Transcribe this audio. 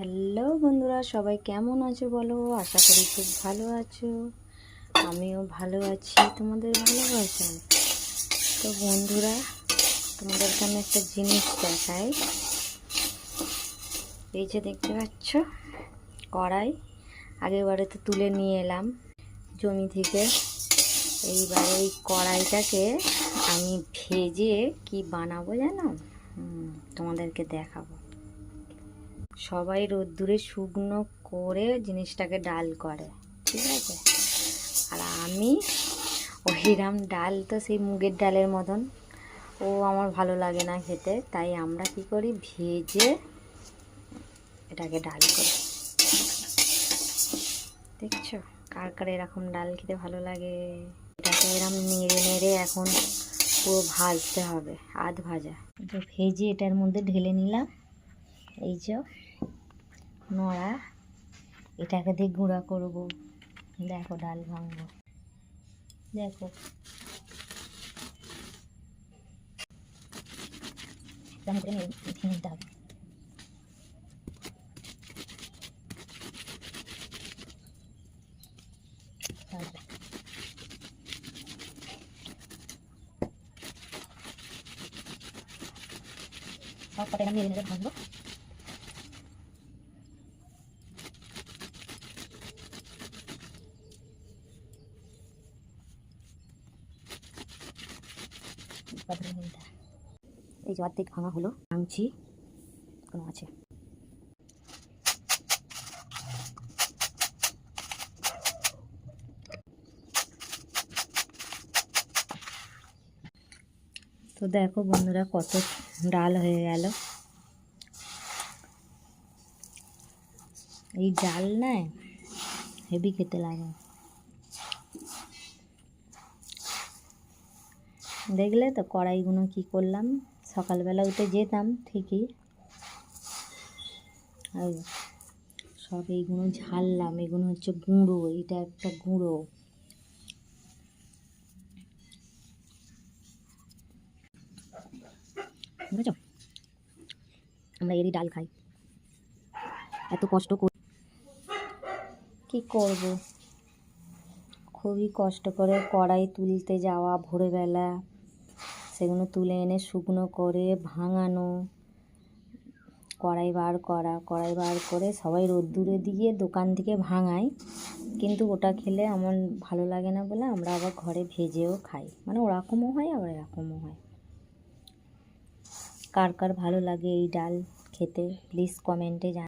Hello বন্ধুরা, সবাই কেমন আছো বলো? আশা করি খুব ভালো আছো। আমিও ভালো আছি। তোমাদের ভালোবাসেন তো বন্ধুরা তোমাদেরকে আমি একটা জিনিস দেখাই। এই যে দেখতে পাচ্ছ, কড়াই। আগেরবারে তো তুলে নিয়ে এলাম জমি থেকে। এইবারে এই কড়াইটাকে আমি ভেজে কি বানাবো জানো? তোমাদেরকে দেখাবো। সবাই রোদ্দুরে শুকনো করে জিনিসটাকে ডাল করে, ঠিক আছে? আর আমি ওইরাম ডাল তো সেই মুগের ডালের মতন। ও আমার ভালো লাগে না খেতে, তাই আমরা কি করি, ভেজে এটাকে ডাল করি। দেখছ? কার কার এরকম ডাল খেতে ভালো লাগে? এটাকে এরকম নেড়ে নেড়ে এখন পুরো ভাজতে হবে, আধ ভাজা। তো ভেজে এটার মধ্যে ঢেলে নিলাম। এই যে নড়া এটাকে দিয়ে গুঁড়া করব। দেখো ডাল ভাঙবো। দেখো। এটার মধ্যে নিয়ে- ভেঙে নিতে হবে তারপরে। সব কটা এরকম নেড়ে নেড়ে ভাঙবো। এই যে অর্ধেক ভাঙা হলো, ভাঙছি কোনো আছে। তো দেখো বন্ধুরা, কত ডাল হয়ে গেল। এই ডাল না, হেভি খেতে লাগে। দেখলে তো কড়াইগুলো কি করলাম? সকালবেলা উঠে যেতাম ঠিকই। আর সব এইগুলো ঝাললাম এগুলো হচ্ছে গুঁড়ো, এটা একটা গুঁড়ো। বুঝেছ? আমরা এরই ডাল খাই। এত কষ্ট করি কি করব? খুবই কষ্ট করে কড়াই তুলতে যাওয়া ভোরবেলা। সেগুলো তুলে এনে শুকনো করে ভাঙানো, কড়াই বার করা, কড়াই বার করে সবাই রোদ্দুরে দিয়ে দোকান থেকে ভাঙাই। কিন্তু ওটা খেলে আমার ভালো লাগে না বলে আমরা আবার ঘরে ভেজেও খাই। মানে ওরকমও হয়, আবার এরকমও হয়। কার কার ভালো লাগে এই ডাল খেতে প্লিজ কমেন্টে জান